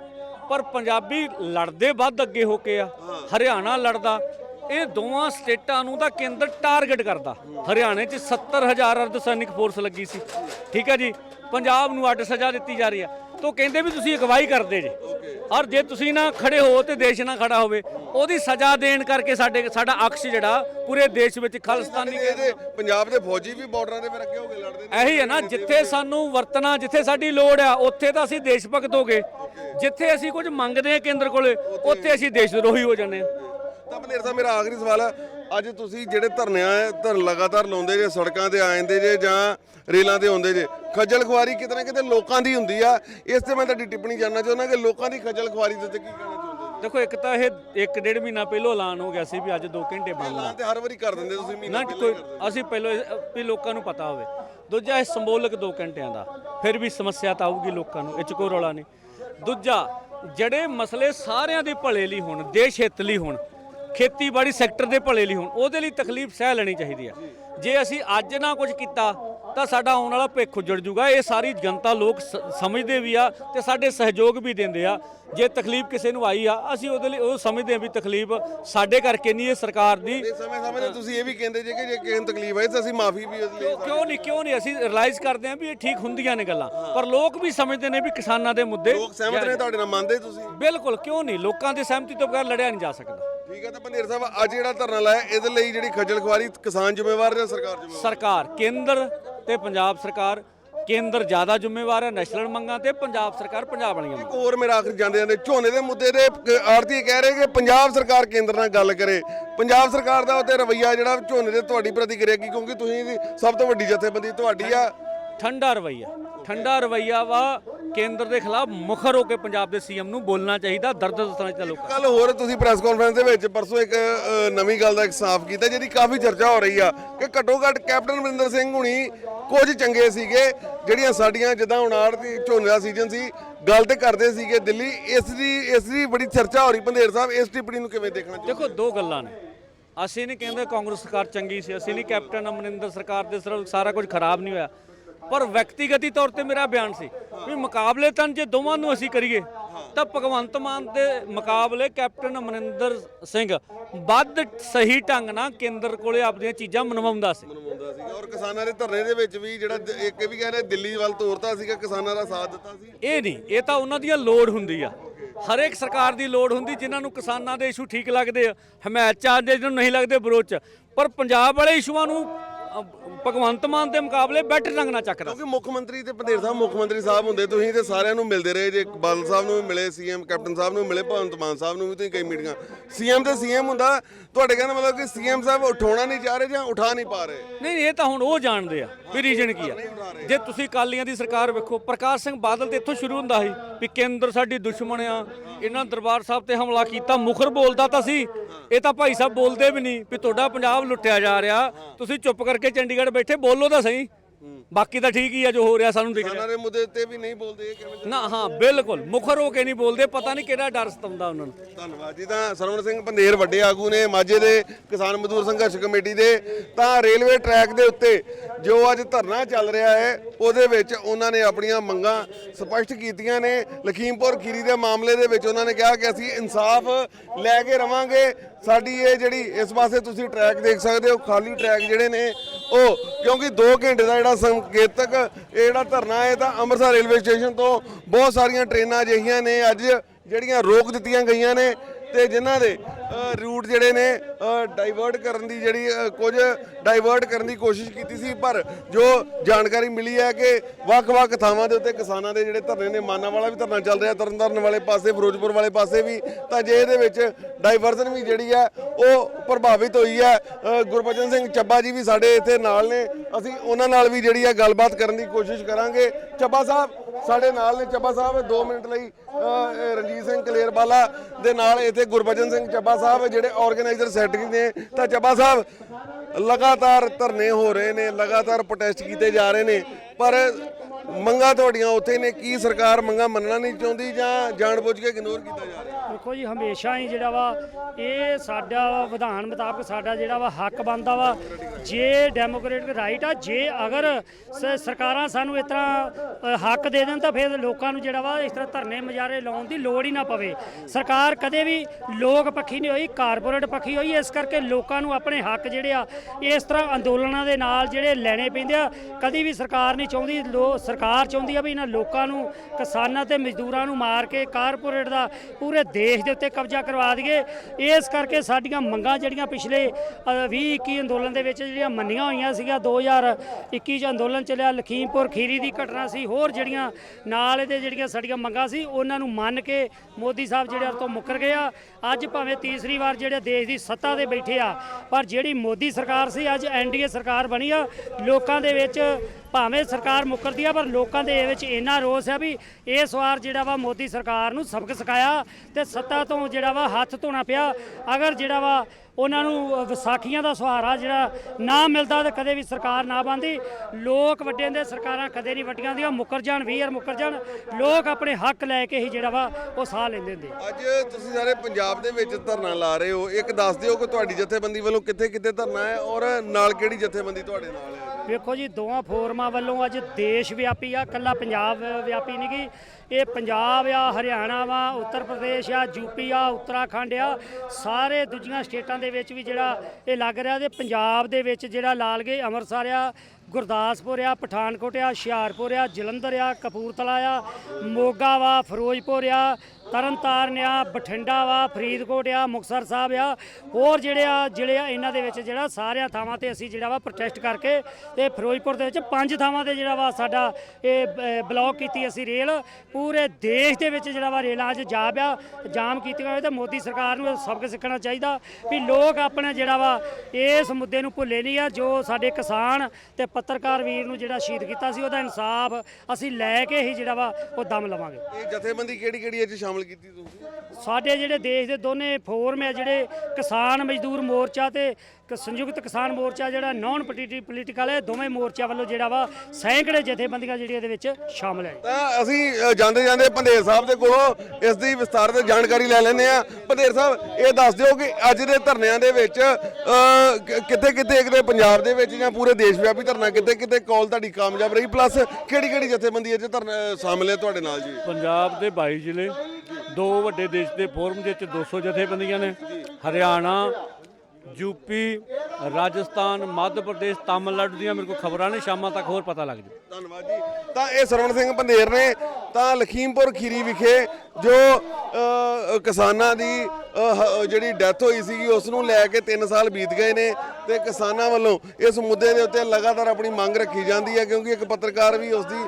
ਪਰ ਪੰਜਾਬੀ ਲੜਦੇ ਵੱਧ ਅੱਗੇ ਹੋ ਕੇ ਆ, ਹਰਿਆਣਾ ਲੜਦਾ, ਇਹ ਦੋਵਾਂ ਸਟੇਟਾਂ ਨੂੰ ਤਾਂ ਕੇਂਦਰ ਟਾਰਗੇਟ ਕਰਦਾ। ਹਰਿਆਣੇ 'ਚ 70000 ਅਰਧ ਸੈਨਿਕ ਫੋਰਸ ਲੱਗੀ ਸੀ। ਠੀਕ ਹੈ ਜੀ, ਪੰਜਾਬ ਨੂੰ ਅੱਡ ਸਜ਼ਾ ਦਿੱਤੀ ਜਾ ਰਹੀ ਆ ਤੋ ਕਹਿੰਦੇ ਵੀ ਤੁਸੀਂ ਅਗਵਾਈ ਕਰਦੇ ਜੇ। ਔਰ ਜੇ ਤੁਸੀਂ ਨਾ ਖੜੇ ਹੋ ਤੇ ਦੇਸ਼ ਨਾ ਖੜਾ ਹੋਵੇ ਉਹਦੀ ਸਜ਼ਾ ਦੇਣ ਕਰਕੇ ਸਾਡੇ ਸਾਡਾ ਅਕਸ਼ ਜਿਹੜਾ ਪੂਰੇ ਦੇਸ਼ ਵਿੱਚ ਖਾਲਿਸਤਾਨੀ ਇਹਦੇ ਪੰਜਾਬ ਦੇ ਫੌਜੀ ਵੀ ਬਾਰਡਰਾਂ ਦੇ ਫਿਰ ਅੱਗੇ ਹੋ ਕੇ ਲੜਦੇ ਇਹੀ ਹੈ ਨਾ ਜਿੱਥੇ ਸਾਨੂੰ ਵਰਤਣਾ ਜਿੱਥੇ ਸਾਡੀ ਲੋੜ ਆ ਉੱਥੇ ਤਾਂ ਅਸੀਂ ਦੇਸ਼ ਭਗਤ ਹੋ ਗਏ। ਜਿੱਥੇ ਅਸੀਂ ਕੁਝ ਮੰਗਦੇ ਆ ਕੇਂਦਰ ਕੋਲੇ ਉੱਥੇ ਅਸੀਂ ਦੇਸ਼ ਦਰੋਹੀ ਹੋ ਜਾਂਦੇ ਆ। ਤਾਂ ਬਨੇਰ ਸਾਹਿਬ ਮੇਰਾ ਆਖਰੀ ਸਵਾਲ ਹੈ ਅੱਜ ਤੁਸੀਂ ਜਿਹੜੇ ਧਰਨਿਆਂ ਧਰਨ ਲਗਾਤਾਰ ਲਾਉਂਦੇ ਜੇ ਸੜਕਾਂ ਤੇ ਆ ਜਾਂਦੇ ਜੇ ਜਾਂ ਰੇਲਾਂ ਤੇ ਆਉਂਦੇ ਜੇ ਖੱਜਲ ਖੁਆਰੀ ਕਿਤੇ ਨਾ ਕਿਤੇ ਲੋਕਾਂ ਦੀ ਹੁੰਦੀ ਆ। ਇਸ ਤੇ ਮੈਂ ਤੁਹਾਡੀ ਟਿੱਪਣੀ ਜਾਨਣਾ ਚਾਹੁੰਦਾ ਕਿ ਲੋਕਾਂ ਦੀ ਖੱਜਲ ਖੁਆਰੀ ਦੇ ਉੱਤੇ ਕੀ ਕਹਿਣਾ ਚਾਹੁੰਦੇ ਦੇਖੋ ਇੱਕ ਤਾਂ ਇਹ ਇੱਕ ਡੇਢ ਮਹੀਨਾ ਪਹਿਲਾਂ ਐਲਾਨ ਹੋ ਗਿਆ ਸੀ ਵੀ ਅੱਜ 2 ਘੰਟੇ ਬੰਦ ਤੇ ਹਰ ਵਾਰੀ ਕਰ ਦਿੰਦੇ ਤੁਸੀਂ ਮਹੀਨਾ ਨਾ ਕੋਈ। ਅਸੀਂ ਪਹਿਲਾਂ ਇਹ- ਵੀ ਲੋਕਾਂ ਨੂੰ ਪਤਾ ਹੋਵੇ। ਦੂਜਾ ਇਹ ਸਿੰਬੋਲਿਕ 2 ਘੰਟਿਆਂ ਦਾ। ਫਿਰ ਵੀ ਸਮੱਸਿਆ ਤਾਂ ਆਊਗੀ ਲੋਕਾਂ ਨੂੰ ਇਹ 'ਚ ਕੋਈ ਰੌਲਾ ਨਹੀਂ। ਦੂਜਾ ਜਿਹੜੇ ਮਸਲੇ ਸਾਰਿਆਂ ਦੇ ਭਲੇ ਲਈ ਹੋਣ ਦੇਸ਼ ਹਿੱਤ ਲਈ ਹੋਣ ਖੇਤੀਬਾੜੀ ਸੈਕਟਰ ਦੇ ਭਲੇ ਲਈ ਹੋਣ। ਉਹਦੇ ਲਈ ਤਕਲੀਫ ਸਹਿ ਲੈਣੀ ਚਾਹੀਦੀ ਆ। ਜੇ ਅਸੀਂ ਅੱਜ ਨਾ ਕੁਝ ਕੀਤਾ ਤਾਂ ਸਾਡਾ ਆਉਣ ਵਾਲਾ ਭਵਿੱਖ ਉਜੜ ਜੂਗਾ। ਇਹ ਸਾਰੀ ਜਨਤਾ ਲੋਕ ਸਮਝਦੇ ਵੀ ਆ ਤੇ ਸਾਡੇ ਸਹਿਯੋਗ ਵੀ ਦਿੰਦੇ ਆ। ਜੇ ਤਕਲੀਫ ਕਿਸੇ ਨੂੰ ਆਈ ਆ ਅਸੀਂ ਉਹਦੇ ਲਈ ਉਹ ਸਮਝਦੇ ਆ ਵੀ ਤਕਲੀਫ ਸਾਡੇ ਕਰਕੇ ਨਹੀਂ ਇਹ ਸਰਕਾਰ ਦੀ ਸਮੇਂ ਸਮੇਂ ਤੇ ਤੁਸੀਂ ਇਹ ਵੀ ਕਹਿੰਦੇ ਜੇ ਕਿ ਜੇ ਕਿਸੇ ਨੂੰ ਤਕਲੀਫ ਆਈ ਤਾਂ ਅਸੀਂ ਮਾਫੀ ਵੀ ਉਸ ਲਈ ਕਿਉਂ ਨਹੀਂ ਕਿਉਂ ਨਹੀਂ? ਅਸੀਂ ਰਿਅਲਾਈਜ਼ ਕਰਦੇ ਹਾਂ ਵੀ ਇਹ ਠੀਕ ਹੁੰਦੀਆਂ ਨੇ ਗੱਲਾਂ। ਪਰ ਲੋਕ ਵੀ ਸਮਝਦੇ ਨੇ ਵੀ ਕਿਸਾਨਾਂ ਦੇ ਮੁੱਦੇ ਲੋਕ ਸਹਿਮਤ ਨੇ ਤੁਹਾਡੇ ਨਾਲ ਮੰਨਦੇ ਤੁਸੀਂ? ਬਿਲਕੁਲ ਕਿਉਂ ਨਹੀਂ? ਲੋਕਾਂ ਦੀ ਸਹਿਮਤੀ ਤੋਂ ਬਗੈਰ ਲੜਿਆ ਨਹੀਂ ਜਾ ਸਕਦਾ। ਠੀਕ ਹੈ ਤਾਂ ਪੰਨੇਰ ਸਾਹਿਬ ਅੱਜ ਜਿਹੜਾ ਧਰਨਾ ਲਾਇਆ ਇਹਦੇ ਲਈ ਜਿਹੜੀ ਖੱਜਲ ਖੁਆਰੀ ਕਿਸਾਨ ਜ਼ਿੰਮੇਵਾਰ ਜਾਂ ਸਰਕਾਰ ਜ਼ਿੰਮੇਵਾਰ? ਸਰਕਾਰ ਕੇਂਦਰ ਤੇ ਪੰਜਾਬ ਸਰਕਾਰ ਕੇਂਦਰ ਜ਼ਿਆਦਾ ਜ਼ਿੰਮੇਵਾਰ ਹੈ ਨੈਸ਼ਨਲ ਮੰਗਾਂ ਤੇ ਪੰਜਾਬ ਸਰਕਾਰ ਪੰਜਾਬ ਵਾਲੀਆਂ ਮੰਗਾਂ। ਇੱਕ ਹੋਰ ਮੇਰਾ ਆਖਰ ਜਾਂਦੇ ਜਾਂਦੇ ਝੋਨੇ ਦੇ ਮੁੱਦੇ ਤੇ ਆਰਤੀ ਕਹਿ ਰਹੇ ਕਿ ਪੰਜਾਬ ਸਰਕਾਰ ਕੇਂਦਰ ਨਾਲ ਗੱਲ ਕਰੇ। ਪੰਜਾਬ ਸਰਕਾਰ ਦਾ ਉਤੇ ਰਵਈਆ ਜਿਹੜਾ ਝੋਨੇ ਦੇ ਤੁਹਾਡੀ ਪ੍ਰਤੀਕਿਰਿਆ ਕੀ ਕਿਉਂਕਿ ਤੁਸੀਂ ਸਭ ਤੋਂ ਵੱਡੀ ਜਥੇਬੰਦੀ ਤੁਹਾਡੀ ਆ। ਠੰਡਾ ਰਵਈਆ। ਠੰਡਾ ਰਵਈਆ ਵਾ ਕੇਂਦਰ ਦੇ ਖਿਲਾਫ ਮੁਖਰ ਹੋ ਕੇ ਪੰਜਾਬ ਦੇ ਸੀਐਮ ਨੂੰ ਬੋਲਣਾ ਚਾਹੀਦਾ ਦਰਦ ਦੱਸਣਾ ਚਾਹੀਦਾ ਲੋਕਾਂ ਕੱਲ ਹੋਰ ਤੁਸੀਂ ਪ੍ਰੈਸ ਕਾਨਫਰੰਸ ਦੇ ਵਿੱਚ ਪਰਸੋਂ ਇੱਕ ਨਵੀਂ ਗੱਲ ਦਾ ਇੱਕ ਸਾਫ਼ ਕੀਤਾ ਜਿਹਦੀ ਕਾਫੀ ਚਰਚਾ ਹੋ ਰਹੀ ਆ ਕਿ ਘੱਟੋ ਘੱਟ ਕੈਪਟਨ ਅਮਰਿੰਦਰ ਸਿੰਘ ਹੁਣੀ ਕੁਝ ਚੰਗੇ ਸੀਗੇ ਜਿਹੜੀਆਂ ਸਾਡੀਆਂ ਜਿੱਦਾਂ ਹੁਣ ਆੜਤੀ ਝੋਨੇ ਦਾ ਸੀਜ਼ਨ ਸੀ ਗੱਲ ਤੇ ਕਰਦੇ ਸੀਗੇ ਦਿੱਲੀ ਇਸ ਦੀ ਇਸ ਦੀ ਬੜੀ ਚਰਚਾ ਹੋ ਰਹੀ ਪੰਧੇਰ ਸਾਹਿਬ ਇਸ ਟਿੱਪਣੀ ਨੂੰ ਕਿਵੇਂ ਦੇਖਣਾ ਚਾਹੀਦਾ? ਦੇਖੋ ਦੋ ਗੱਲਾਂ ਨੇ। ਅਸੀਂ ਨਹੀਂ ਕਹਿੰਦੇ ਕਾਂਗਰਸ ਸਰਕਾਰ ਚੰਗੀ ਸੀ ਅਸੀਂ ਨਹੀਂ ਕੈਪਟਨ ਅਮਰਿੰਦਰ ਸਰਕਾਰ ਦੇ ਸਿਰਫ ਸਾਰਾ ਕੁਝ ਖਰਾਬ ਨਹੀਂ ਹੋਇਆ। ਪਰ ਵਿਅਕਤੀਗਤੀ ਤੌਰ ਤੇ ਮੇਰਾ ਬਿਆਨ ਸੀ ਵੀ ਮੁਕਾਬਲੇ ਤਾਂ ਜੇ ਦੋਵਾਂ ਨੂੰ ਅਸੀਂ ਕਰੀਏ ਤਾਂ ਭਗਵੰਤ ਮਾਨ ਦੇ ਮੁਕਾਬਲੇ ਕੈਪਟਨ ਅਮਰਿੰਦਰ ਸਿੰਘ ਵੱਧ ਸਹੀ ਢੰਗ ਨਾਲ ਕੇਂਦਰ ਕੋਲੇ ਆਪਣੀਆਂ ਚੀਜ਼ਾਂ ਮਨਵਾਉਂਦਾ ਸੀ। ਮਨਵਾਉਂਦਾ ਔਰ ਕਿਸਾਨਾਂ ਦੇ ਧਰਨੇ ਦੇ ਵਿੱਚ ਵੀ ਜਿਹੜਾ ਇੱਕ ਵੀ ਕਹਿ ਰਿਹਾ ਦਿੱਲੀ ਵੱਲ ਤੋਰਤਾ ਸੀਗਾ ਕਿਸਾਨਾਂ ਦਾ ਸਾਥ ਦਿੱਤਾ ਸੀ। ਇਹ ਨਹੀਂ ਇਹ ਤਾਂ ਉਹਨਾਂ ਦੀਆਂ ਲੋੜ ਹੁੰਦੀ ਆ। ਹਰੇਕ ਸਰਕਾਰ ਦੀ ਲੋੜ ਹੁੰਦੀ ਜਿਨ੍ਹਾਂ ਨੂੰ ਕਿਸਾਨਾਂ ਦੇ ਇਸ਼ੂ ਠੀਕ ਲੱਗਦੇ ਆ ਹਮਾਇਤ ਚਾਹਦੇ ਜਿਹਨਾਂ ਨਹੀਂ ਲੱਗਦੇ ਵਿਰੋਧ ਚ ਪਰ ਪੰਜਾਬ ਵਾਲੇ ਇਸ਼ੂਆਂ ਨੂੰ ਅ, ਭਗਵੰਤ ਮਾਨ ਦੇ ਮੁਕਾਬਲੇ ਬੈਟਰ ਢੰਗ ਨਾਲ ਚੱਕਦਾ। ਕਿਉਂਕਿ ਮੁੱਖ ਮੰਤਰੀ ਤੇ ਪੰਧੇਰ ਸਾਹਿਬ ਮੁੱਖ ਮੰਤਰੀ ਸਾਹਿਬ ਹੁੰਦੇ ਤੁਸੀਂ ਤੇ ਸਾਰਿਆਂ ਨੂੰ ਮਿਲਦੇ ਰਹੇ। ਜੇ ਬਾਦਲ ਸਾਹਿਬ ਨੂੰ ਵੀ ਮਿਲੇ ਸੀਐਮ ਕੈਪਟਨ ਸਾਹਿਬ ਨੂੰ ਵੀ ਮਿਲੇ ਭਗਵੰਤ ਮਾਨ ਸਾਹਿਬ ਨੂੰ ਵੀ ਤੁਸੀਂ ਕਈ ਮੀਟਿੰਗਾਂ। ਸੀਐਮ ਤੇ ਸੀਐਮ ਹੁੰਦਾ ਤੁਹਾਡੇ ਕਹਿੰਦਾ ਮਤਲਬ ਕਿ ਸੀਐਮ ਸਾਹਿਬ ਉਠਾਉਣਾ ਨਹੀਂ ਚਾਹ ਰਹੇ ਜਾਂ ਉਠਾ ਨਹੀਂ ਪਾ ਰਹੇ? ਨਹੀਂ ਇਹ ਤਾਂ ਹੁਣ ਉਹ ਜਾਣਦੇ ਆ ਵੀ ਰੀਜਨ ਕੀ ਆ। ਜੇ ਤੁਸੀਂ ਕਾਲੀਆਂ ਦੀ ਸਰਕਾਰ ਵੇਖੋ ਪ੍ਰਕਾਸ਼ ਸਿੰਘ ਬਾਦਲ ਤੇ ਇੱਥੋਂ ਸ਼ੁਰੂ ਹੁੰਦਾ ਸੀ ਵੀ ਕੇਂਦਰ ਸਾਡੀ ਦੁਸ਼ਮਣ ਆ ਇਹਨਾਂ ਦਰਬਾਰ ਸਾਹਿਬ ਤੇ ਹਮਲਾ ਕੀਤਾ ਮੁਖਰ ਬੋਲਦਾ ਤਾਂ ਸੀ। ਇਹ ਤਾਂ ਭਾਈ ਸਾਹਿਬ ਬੋਲਦੇ ਵੀ ਨਹੀਂ ਵੀ ਤੁਹਾਡਾ ਪੰਜਾਬ ਲੁੱਟਿਆ ਜਾ ਰਿਹਾ ਤੁਸੀਂ ਚੁੱਪ ਕਰਕੇ ਚੰਡੀਗੜ੍ਹ ਬੈਠੇ ਬੋਲੋ ਤਾਂ ਸਹੀ। ਬਾਕੀ ਤਾਂ ਠੀਕ ਹੀ ਆ ਜੋ ਹੋ ਰਿਹਾ ਸਾਨੂੰ ਦਿਖ ਰਿਹਾ। ਕਿਸਾਨਾਂ ਦੇ ਮੁੱਦੇ ਤੇ ਵੀ ਨਹੀਂ ਬੋਲਦੇ ਇਹ ਕਿਵੇਂ ਨਾ ਹਾਂ ਬਿਲਕੁਲ ਮੁਖਰ ਹੋ ਕੇ ਨਹੀਂ ਬੋਲਦੇ ਪਤਾ ਨਹੀਂ ਕਿਹੜਾ ਡਰ ਸਤਾਉਂਦਾ ਉਹਨਾਂ ਨੂੰ। ਧੰਨਵਾਦ ਜੀ ਤਾਂ ਸਰਵਣ ਸਿੰਘ ਪੰਧੇਰ ਵੱਡੇ ਆਗੂ ਨੇ ਮਾਝੇ ਦੇ ਕਿਸਾਨ ਮਜ਼ਦੂਰ ਸੰਘਰਸ਼ ਕਮੇਟੀ ਦੇ ਤਾਂ ਰੇਲਵੇ ਟਰੈਕ ਦੇ ਉੱਤੇ ਜੋ ਅੱਜ ਧਰਨਾ ਚੱਲ ਰਿਹਾ ਹੈ ਉਹਦੇ ਵਿੱਚ ਉਹਨਾਂ ਨੇ ਆਪਣੀਆਂ ਮੰਗਾਂ ਸਪਸ਼ਟ ਕੀਤੀਆਂ ਨੇ। ਲਖੀਮਪੁਰ ਖੀਰੀ ਦੇ ਮਾਮਲੇ ਦੇ ਵਿੱਚ ਉਹਨਾਂ ਨੇ ਕਿਹਾ ਕਿ ਅਸੀਂ ਇਨਸਾਫ ਲੈ ਕੇ ਰਵਾਂਗੇ। ਸਾਡੀ ਇਹ ਜਿਹੜੀ ਇਸ ਪਾਸੇ ਤੁਸੀਂ ਟਰੈਕ ਦੇਖ ਸਕਦੇ ਹੋ ਖਾਲੀ ਟਰੈਕ ਜਿਹੜੇ ਨੇ ਉਹ, ਕਿਉਂਕਿ 2 ਘੰਟੇ ਦਾ ਜਿਹੜਾ ਸੰਕੇਤਕ ਇਹ ਜਿਹੜਾ ਧਰਨਾ ਹੈ ਤਾਂ ਅੰਮ੍ਰਿਤਸਰ ਰੇਲਵੇ ਸਟੇਸ਼ਨ ਤੋਂ ਬਹੁਤ ਸਾਰੀਆਂ ਟ੍ਰੇਨਾਂ ਅਜਿਹੀਆਂ ਨੇ, ਅੱਜ ਜਿਹੜੀਆਂ ਰੋਕ ਦਿੱਤੀਆਂ ਗਈਆਂ ਨੇ ਤੇ ਜਿਨ੍ਹਾਂ ਦੇ ਰੂਟ ਜਿਹੜੇ ਨੇ ਡਾਈਵਰਟ ਕਰਨ ਦੀ ਜਿਹੜੀ ਕੁਝ ਡਾਈਵਰਟ ਕਰਨ ਦੀ ਕੋਸ਼ਿਸ਼ ਕੀਤੀ ਸੀ, ਪਰ ਜੋ ਜਾਣਕਾਰੀ ਮਿਲੀ ਹੈ ਕਿ ਵੱਖ-ਵੱਖ ਥਾਵਾਂ ਦੇ ਉੱਤੇ ਕਿਸਾਨਾਂ ਦੇ ਜਿਹੜੇ ਧਰਨੇ ਨੇ, ਮਾਨਾ ਵਾਲਾ ਵੀ ਧਰਨਾ ਚੱਲ ਰਿਹਾ, ਤਰਨਤਾਰਨ ਵਾਲੇ ਪਾਸੇ, ਫਿਰੋਜ਼ਪੁਰ ਵਾਲੇ ਪਾਸੇ ਵੀ, ਤਾਂ ਜੇ ਇਹਦੇ ਵਿੱਚ ਡਾਈਵਰਜਨ ਵੀ ਜਿਹੜੀ ਹੈ, ਉਹ ਪ੍ਰਭਾਵਿਤ ਹੋਈ ਹੈ ਗੁਰਬਚਨ ਸਿੰਘ ਚੱਬਾ ਜੀ ਵੀ ਸਾਡੇ ਇੱਥੇ ਨਾਲ ਨੇ, ਅਸੀਂ ਉਹਨਾਂ ਨਾਲ ਵੀ ਜਿਹੜੀ ਹੈ ਗੱਲਬਾਤ ਕਰਨ ਦੀ ਕੋਸ਼ਿਸ਼ ਕਰਾਂਗੇ। ਚੱਬਾ ਸਾਹਿਬ ਸਾਡੇ ਨਾਲ ਨੇ ਚੱਬਾ ਸਾਹਿਬ 2 ਮਿੰਟ ਲਈ ਰਣਜੀਤ ਸਿੰਘ ਕਲੇਰਵਾਲਾ ਦੇ ਨਾਲ ਇੱਥੇ ਗੁਰਬਚਨ ਸਿੰਘ ਚੱਬਾ ਸਾਹਿਬ, ਜਿਹੜੇ ਆਰਗੇਨਾਈਜ਼ਰ ਸੈਕਟਰੀ ਨੇ, ਤਾਂ ਚੱਬਾ ਸਾਹਿਬ ਲਗਾਤਾਰ ਧਰਨੇ ਹੋ ਰਹੇ ਨੇ, ਲਗਾਤਾਰ ਪ੍ਰੋਟੈਸਟ ਕੀਤੇ ਜਾ ਰਹੇ ਨੇ, ਪਰ ਮੰਗਾਂ ਤੁਹਾਡੀਆਂ ਉੱਥੇ ਨੇ, ਕੀ ਸਰਕਾਰ ਮੰਗਾਂ ਮੰਨਣਾ ਨਹੀਂ ਚਾਹੁੰਦੀ ਜਾਂ ਜਾਣਬੁੱਝ ਕੇ ਇਗਨੋਰ ਕੀਤਾ ਜਾ ਰਿਹਾ? ਦੇਖੋ ਜੀ, ਹਮੇਸ਼ਾ ਹੀ ਜਿਹੜਾ ਵਾ, ਇਹ ਸਾਡਾ ਵਿਧਾਨ ਮੁਤਾਬਕ ਸਾਡਾ ਜਿਹੜਾ ਵਾ ਹੱਕ ਬਣਦਾ ਵਾ ਜੇ ਡੈਮੋਕ੍ਰੈਟਿਕ ਰਾਈਟ ਆ ਜੇ ਅਗਰ ਸ- ਸਰਕਾਰਾਂ ਸਾਨੂੰ ਇਸ ਤਰ੍ਹਾਂ ਅ, ਹੱਕ ਦੇ ਦੇਣ ਤਾਂ ਫਿਰ ਲੋਕਾਂ ਨੂੰ ਜਿਹੜਾ ਵਾ ਇਸ ਤਰ੍ਹਾਂ ਧਰਨੇ ਮੁਜ਼ਾਹਰੇ ਲਾਉਣ ਦੀ ਲੋੜ ਹੀ ਨਾ ਪਵੇ। ਸਰਕਾਰ ਕਦੇ ਵੀ ਲੋਕ ਪੱਖੀ ਨਹੀਂ ਹੋਈ ਕਾਰਪੋਰੇਟ ਪੱਖੀ ਹੋਈ ਇਸ ਕਰਕੇ ਲੋਕਾਂ ਨੂੰ ਆਪਣੇ ਹੱਕ ਜਿਹੜੇ ਆ ਇਸ ਤਰ੍ਹਾਂ ਅੰਦੋਲਨਾਂ ਦੇ ਨਾਲ ਜਿਹੜੇ ਲੈਣੇ ਪੈਂਦੇ ਆ ਕਦੀ ਵੀ ਸਰਕਾਰ ਨਹੀਂ ਚਾਹੁੰਦੀ ਲੋ ਸਰਕਾਰ ਚਾਹੁੰਦੀ ਆ ਵੀ ਇਹਨਾਂ ਲੋਕਾਂ ਨੂੰ ਕਿਸਾਨਾਂ ਤੇ ਮਜ਼ਦੂਰਾਂ ਨੂੰ ਮਾਰ ਕੇ ਕਾਰਪੋਰੇਟ ਦਾ ਪੂਰੇ ਦੇਸ਼ ਦੇ ਉੱਤੇ ਕਬਜ਼ਾ ਕਰਵਾ ਦਈਏ। ਇਸ ਕਰਕੇ ਸਾਡੀਆਂ ਮੰਗਾਂ ਜਿਹੜੀਆਂ ਪਿਛਲੇ 20 21 ਅੰਦੋਲਨ ਦੇ ਵਿੱਚ ਜਿਹੜੀਆਂ ਜਿਹੜੀਆਂ ਮੰਨੀਆਂ ਹੋਈਆਂ ਸੀਗੀਆਂ 2021 ਚ ਅੰਦੋਲਨ ਚੱਲਿਆ, ਲਖੀਮਪੁਰ ਖੀਰੀ ਦੀ ਘਟਨਾ ਸੀ, ਹੋਰ ਜਿਹੜੀਆਂ ਨਾਲ ਇਹਦੇ ਜਿਹੜੀਆਂ ਸਾਡੀਆਂ ਮੰਗਾਂ ਸੀ, ਉਹਨਾਂ ਨੂੰ ਮੰਨ ਕੇ ਮੋਦੀ ਸਾਹਿਬ ਜਿਹੜੇ ਉਹ ਤੋਂ ਮੁੱਕਰ ਗਏ ਆ। ਅੱਜ ਭਾਵੇਂ ਤੀਸਰੀ ਵਾਰ ਜਿਹੜੇ ਦੇਸ਼ ਦੀ ਸੱਤਾ ਤੇ ਬੈਠੇ ਆ, ਪਰ ਜਿਹੜੀ ਮੋਦੀ ਸਰਕਾਰ ਸੀ, ਅੱਜ ਐਨਡੀਏ ਸਰਕਾਰ ਬਣੀ ਆ, ਲੋਕਾਂ ਦੇ ਵਿੱਚ ਭਾਵੇਂ ਸਰਕਾਰ ਮੁਕਰਦੀ ਆ, ਪਰ ਲੋਕਾਂ ਦੇ ਵਿੱਚ ਇੰਨਾ ਰੋਸ ਹੈ ਵੀ ਇਸ ਵਾਰ ਜਿਹੜਾ ਵਾ ਮੋਦੀ ਸਰਕਾਰ ਨੂੰ ਸਬਕ ਸਿਖਾਇਆ ਤੇ ਸੱਤਾ ਤੋਂ ਜਿਹੜਾ ਵਾ ਹੱਥ ਧੋਣਾ ਪਿਆ। ਅਗਰ ਜਿਹੜਾ ਵਾ ਉਹਨਾਂ ਨੂੰ ਵਿਸਾਖੀਆਂ ਦਾ ਸਹਾਰਾ ਜਿਹੜਾ ਨਾ ਮਿਲਦਾ ਤੇ ਕਦੇ ਵੀ ਸਰਕਾਰ ਨਾ ਬੰਦੀ ਲੋਕ ਵੱਡੇ ਦੇ ਸਰਕਾਰਾਂ ਕਦੇ ਨਹੀਂ ਵੱਡੀਆਂ ਦੀਆਂ ਮੁੱਕਰ ਜਾਣ, ਵੀ ਯਾਰ ਮੁੱਕਰ ਜਾਣ, ਲੋਕ ਆਪਣੇ ਹੱਕ ਲੈ ਕੇ ਹੀ ਜਿਹੜਾ ਵਾ ਉਹ ਸਾਹ ਲੈਂਦੇ ਹੁੰਦੇ ਅੱਜ ਤੁਸੀਂ ਸਾਰੇ ਪੰਜਾਬ ਦੇ ਵਿੱਚ ਧਰਨਾ ਲਾ ਰਹੇ ਹੋ। ਇੱਕ ਦੱਸ ਦਿਓ ਕਿ ਤੁਹਾਡੀ ਜਥੇਬੰਦੀ ਵੱਲੋਂ ਕਿੱਥੇ ਕਿੱਥੇ ਧਰਨਾ ਹੈ ਔਰ ਨਾਲ ਕਿਹੜੀ ਜਥੇਬੰਦੀ ਤੁਹਾਡੇ ਨਾਲ ਹੈ? ਵੇਖੋ ਜੀ, ਦੋਵਾਂ ਫੋਰਮਾਂ ਵੱਲੋਂ ਅੱਜ ਦੇਸ਼ ਵਿਆਪੀ ਆ ਕੱਲਾ ਪੰਜਾਬ ਵਿਆਪੀ ਨਹੀਂ ਗੀ। ਇਹ ਪੰਜਾਬ ਆ, ਹਰਿਆਣਾ ਵਾ, ਉੱਤਰ ਪ੍ਰਦੇਸ਼ ਆ ਯੂਪੀ ਆ, ਉੱਤਰਾਖੰਡ ਆ, ਸਾਰੇ ਦੂਜੀਆਂ ਸਟੇਟਾਂ ਦੇ ਵਿੱਚ ਵੀ ਜਿਹੜਾ ਇਹ ਲੱਗ ਰਿਹਾ ਤੇ ਪੰਜਾਬ ਦੇ ਵਿੱਚ ਜਿਹੜਾ ਲਾਲਗੇ ਅੰਮ੍ਰਿਤਸਰ ਆ, ਗੁਰਦਾਸਪੁਰ ਆ, ਪਠਾਨਕੋਟ ਆ, ਹੁਸ਼ਿਆਰਪੁਰ ਆ, ਜਲੰਧਰ ਆ, ਕਪੂਰਥਲਾ ਆ, ਮੋਗਾ ਵਾ, ਫਿਰੋਜ਼ਪੁਰ ਆ ਤਰਨਤਾਰਨ ਆ, ਬਠਿੰਡਾ ਵਾ, ਫਰੀਦਕੋਟ ਆ, ਮੁਕਤਸਰ ਸਾਹਿਬ ਆ। ਹੋਰ ਜਿਹੜੇ ਆ ਜਿਹੜੇ ਆ ਇਹਨਾਂ ਦੇ ਵਿੱਚ ਜਿਹੜਾ ਸਾਰਿਆਂ ਥਾਵਾਂ ਤੇ ਅਸੀਂ ਜਿਹੜਾ ਵਾ ਪ੍ਰੋਟੈਸਟ ਕਰਕੇ ਤੇ ਫਿਰੋਜ਼ਪੁਰ ਦੇ ਵਿੱਚ ਪੰਜ ਥਾਵਾਂ ਤੇ ਜਿਹੜਾ ਵਾ ਸਾਡਾ ਇਹ ਬ- ਬਲੌਕ ਕੀਤੀ ਅਸੀਂ ਰੇਲ ਪੂਰੇ ਦੇਸ਼ ਦੇ ਵਿੱਚ ਜਿਹੜਾ ਵਾ ਰੇਲਾਂ ਅੱਜ ਜਾ ਪਿਆ ਜਾਮ ਕੀਤੀਆਂ ਹੋਏ ਤੇ ਮੋਦੀ ਸਰਕਾਰ ਨੂੰ ਇਹ ਸਬਕ ਸਿੱਖਣਾ ਚਾਹੀਦਾ ਵੀ ਲੋਕ ਆਪਣਾ ਜਿਹੜਾ ਵਾ ਇਸ ਮੁੱਦੇ ਨੂੰ ਭੁੱਲੇ ਨਹੀਂ ਆ, ਜੋ ਸਾਡੇ ਕਿਸਾਨ ਤੇ ਪੱਤਰਕਾਰ ਵੀਰ ਨੂੰ ਜਿਹੜਾ ਸ਼ਹੀਦ ਕੀਤਾ ਸੀ ਉਹਦਾ ਇਨਸਾਫ ਅਸੀਂ ਲੈ ਕੇ ਹੀ ਜਿਹੜਾ ਵਾ ਉਹ ਦਮ ਲਵਾਂਗੇ। ਇਹ ਜਥੇਬੰਦੀ ਕਿਹੜੀ ਕਿਹੜੀ ਇਹ 'ਚ ਸ਼ਾਮਲ ਕੀਤੀ ਤੁਸੀਂ? ਸਾਡੇ ਜਿਹੜੇ ਦੇਸ਼ ਦੇ ਦੋਨੇ ਫੋਰਮ ਹੈ ਜਿਹੜੇ ਕਿਸਾਨ ਮਜ਼ਦੂਰ ਮੋਰਚਾ ਤੇ ਕ- ਸੰਯੁਕਤ ਕਿਸਾਨ ਮੋਰਚਾ ਜਿਹੜਾ ਨਾਨ ਪੋਲੀਟੀਕਲ ਹੈ ਦੋਵੇਂ ਮੋਰਚਿਆਂ ਵੱਲੋਂ ਜਿਹੜਾ ਵਾ ਸੈਂਕੜੇ ਜਥੇਬੰਦੀਆਂ ਜਿਹੜੀਆਂ ਇਹਦੇ ਵਿੱਚ ਸ਼ਾਮਲ ਹੈ। ਤਾਂ ਅਸੀਂ ਜਾਂਦੇ ਜਾਂਦੇ ਪੰਧੇਰ ਸਾਹਿਬ ਦੇ ਕੋਲੋਂ ਇਸ ਦੀ ਵਿਸਤਾਰ ਤੇ ਜਾਣਕਾਰੀ ਲੈ ਲੈਂਦੇ ਆ ਪੰਧੇਰ ਸਾਹਿਬ ਇਹ ਦੱਸ ਦਿਓ ਕਿ ਅੱਜ ਦੇ ਧਰਨਿਆਂ ਦੇ ਵਿੱਚ ਕਿੱਥੇ ਕਿੱਥੇ ਇੱਕ ਤੇ ਪੰਜਾਬ ਦੇ ਵਿੱਚ ਜਾਂ ਪੂਰੇ ਦੇਸ਼ ਵਿਆਪੀ ਧਰਨਾ ਕਿੱਥੇ ਕਿੱਥੇ ਕਾਲ ਤੁਹਾਡੀ ਕਾਮਯਾਬ ਰਹੀ ਪਲੱਸ ਕਿਹੜੀ ਕਿਹੜੀ ਜਥੇਬੰਦੀ 'ਚ ਧਰਨਾ ਸ਼ਾਮਲ ਹੈ ਤੁਹਾਡੇ ਨਾਲ ਜੀ? ਪੰਜਾਬ ਦੇ 22 ਜ਼ਿਲ੍ਹੇ ਦੋ ਵੱਡੇ ਦੇਸ਼ ਦੇ ਫੋਰਮ ਦੇ ਵਿੱਚ 200 ਜਥੇਬੰਦੀਆਂ ਨੇ ਹਰਿਆਣਾ ਯੂਪੀ, ਰਾਜਸਥਾਨ, ਮੱਧ ਪ੍ਰਦੇਸ਼, ਤਾਮਿਲਨਾਡੂ ਦੀਆਂ ਮੇਰੇ ਕੋਲ ਖਬਰਾਂ ਨੇ, ਸ਼ਾਮਾਂ ਤੱਕ ਹੋਰ ਪਤਾ ਲੱਗ ਜੂ। ਧੰਨਵਾਦ ਜੀ। ਤਾਂ ਇਹ ਸਰਵਣ ਸਿੰਘ ਪੰਧੇਰ ਨੇ ਤਾਂ ਲਖੀਮਪੁਰ ਖੀਰੀ ਵਿਖੇ ਜੋ ਕਿਸਾਨਾਂ ਦੀ ਹ- ਜਿਹੜੀ ਡੈਥ ਹੋਈ ਸੀਗੀ, ਉਸ ਨੂੰ ਲੈ ਕੇ 3 ਸਾਲ ਬੀਤ ਗਏ ਨੇ ਤੇ ਕਿਸਾਨਾਂ ਵੱਲੋਂ ਇਸ ਮੁੱਦੇ ਦੇ ਉੱਤੇ ਲਗਾਤਾਰ ਆਪਣੀ ਮੰਗ ਰੱਖੀ ਜਾਂਦੀ ਹੈ, ਕਿਉਂਕਿ ਇੱਕ ਪੱਤਰਕਾਰ ਵੀ ਉਸ ਦੀ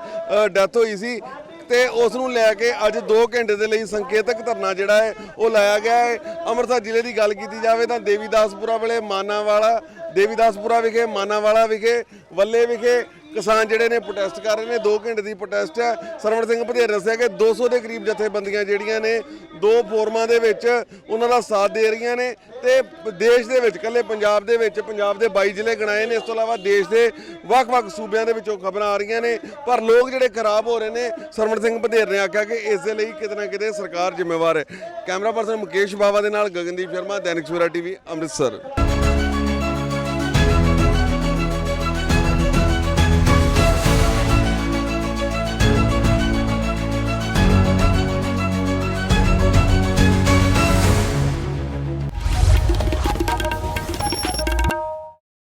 ਡੈਥ ਹੋਈ ਸੀ। ਤੇ ਉਸ ਨੂੰ ਲੈ ਕੇ ਅੱਜ 2 ਘੰਟੇ ਦੇ ਲਈ ਸੰਕੇਤਕ ਧਰਨਾ ਜਿਹੜਾ ਹੈ, ਉਹ ਲਾਇਆ ਗਿਆ ਹੈ। ਅੰਮ੍ਰਿਤਸਰ ਜ਼ਿਲ੍ਹੇ ਦੀ ਗੱਲ ਕੀਤੀ ਜਾਵੇ ਤਾਂ ਦੇਵੀਦਾਸਪੁਰਾ ਵੇਲੇ ਮਾਨਾਵਾਲਾ, ਦੇਵੀਦਾਸਪੁਰਾ ਵਿਖੇ ਮਾਨਾਵਾਲਾ ਵਿਖੇ, ਵੱਲੇ ਵਿਖੇ ਕਿਸਾਨ ਜਿਹੜੇ ਨੇ ਪ੍ਰੋਟੈਸਟ ਕਰ ਰਹੇ ਨੇ 2 ਘੰਟੇ ਦੀ ਪ੍ਰੋਟੈਸਟ ਹੈ ਸਰਵਣ ਸਿੰਘ ਭਦੇਰ ਦੱਸਿਆ ਕਿ 200 ਦੇ ਕਰੀਬ ਜਥੇਬੰਦੀਆਂ ਜਿਹੜੀਆਂ ਨੇ, ਦੋ ਫੋਰਮਾਂ ਦੇ ਵਿੱਚ ਉਹਨਾਂ ਦਾ ਸਾਥ ਦੇ ਰਹੀਆਂ ਨੇ ਤੇ ਦੇਸ਼ ਦੇ ਵਿੱਚ ਕੱਲੇ ਪੰਜਾਬ ਦੇ ਵਿੱਚ, ਪੰਜਾਬ ਦੇ 22 ਜ਼ਿਲ੍ਹੇ ਗਣਾਏ ਨੇ। ਇਸ ਤੋਂ ਇਲਾਵਾ ਦੇਸ਼ ਦੇ ਵੱਖ-ਵੱਖ ਸੂਬਿਆਂ ਦੇ ਵਿੱਚੋਂ ਖਬਰਾਂ ਆ ਰਹੀਆਂ ਨੇ। ਪਰ ਲੋਕ ਜਿਹੜੇ ਖਰਾਬ ਹੋ ਰਹੇ ਨੇ, ਸਰਵਣ ਸਿੰਘ ਭਦੇਰ ਨੇ ਆਖਿਆ ਕਿ ਇਸ ਦੇ ਲਈ ਕਿਤੇ ਨਾ ਕਿਤੇ ਸਰਕਾਰ ਜ਼ਿੰਮੇਵਾਰ ਹੈ। ਕੈਮਰਾ ਪਰਸਨ ਮੁਕੇਸ਼ ਬਾਵਾ ਦੇ ਨਾਲ ਗਗਨਦੀਪ ਸ਼ਰਮਾ, ਦੈਨਿਕ ਸਵੇਰਾ ਟੀਵੀ, ਅੰਮ੍ਰਿਤਸਰ।